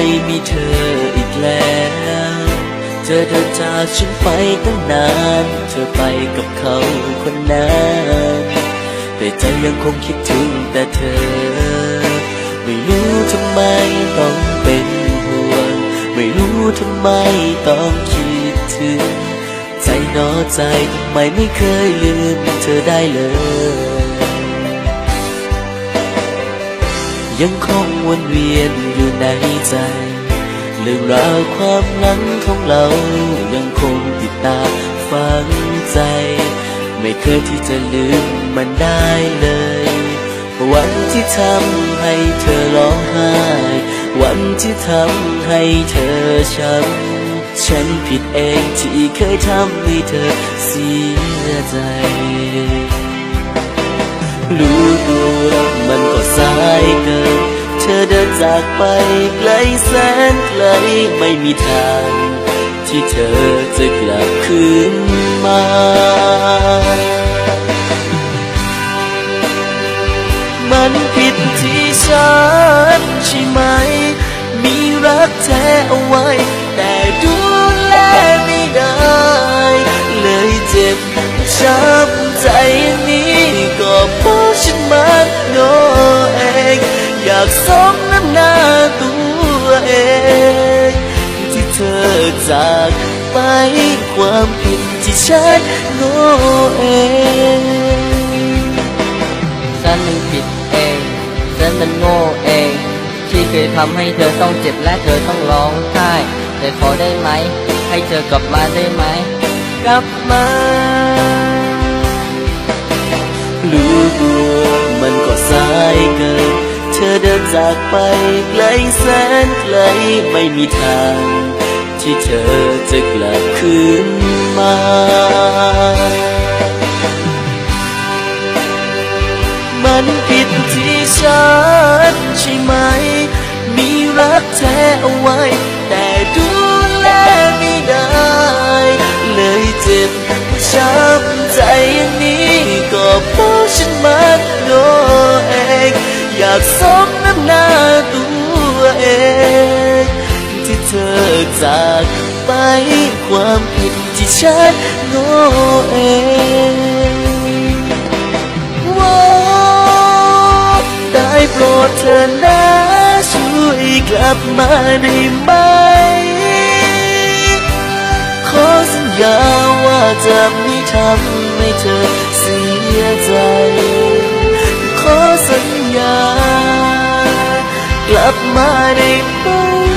ไมีเธออีกแล้ว เธอเดินจากฉันไปตั้งนาน เธอไปกับเขาคนนั้นแต่ใจยังคงคิดถึงแต่เธอ ไม่รู้ทำไมต้องเป็นห่วง ไม่รู้ทำไมต้องคิดถึง ใจนอใจทำไมไม่เคยลืมเธอได้เลย ยังคงวนเวียนอยู่ในใจ เรื่องราวความหลังของเรายังคงติดตาฝังใจ ไม่เคยที่จะลืมมันได้เลย วันที่ทำให้เธอร้องไห้ วันที่ทำให้เธอช้ำฉันผิดเองที่เคยทำให้เธอเสียใจ รู้ตัวมันก็ส เดินจากไปไกลแสนไกลไม่มีทาง ที่เธอจะกลับคืนมามัน อยากสมน้ำหน้าตัวเอง ที่เธอจากไปความผิดที่ฉันโง่เองฉันมันผิดเองฉันมันโง่เอง ที่เคยทำให้เธอต้องเจ็บและเธอต้องร้องไห้แต่ขอได้ไหม ให้เธอกลับมาได้ไหม กลับมารู้ตัวมันก็สายเกิน เดินจากไปไกลแสนไกลไม่มีทาง ที่เธอจะกลับคืนมามันผิดที่ฉันใช่ไหม มีรักแท้เอาไว้ แต่ดูแลไม่ได้ เลยเจ็บช้ำ อยากสมน้ำหน้าตัวเอง ที่เธอจากไปความผิดที่ฉันโง่เองว่าได้โปรดเธอนะช่วยกลับมาได้ไหม ขอสัญญาว่าจะไม่ทำให้เธอเสียใจ ญากลับมาได้ไหม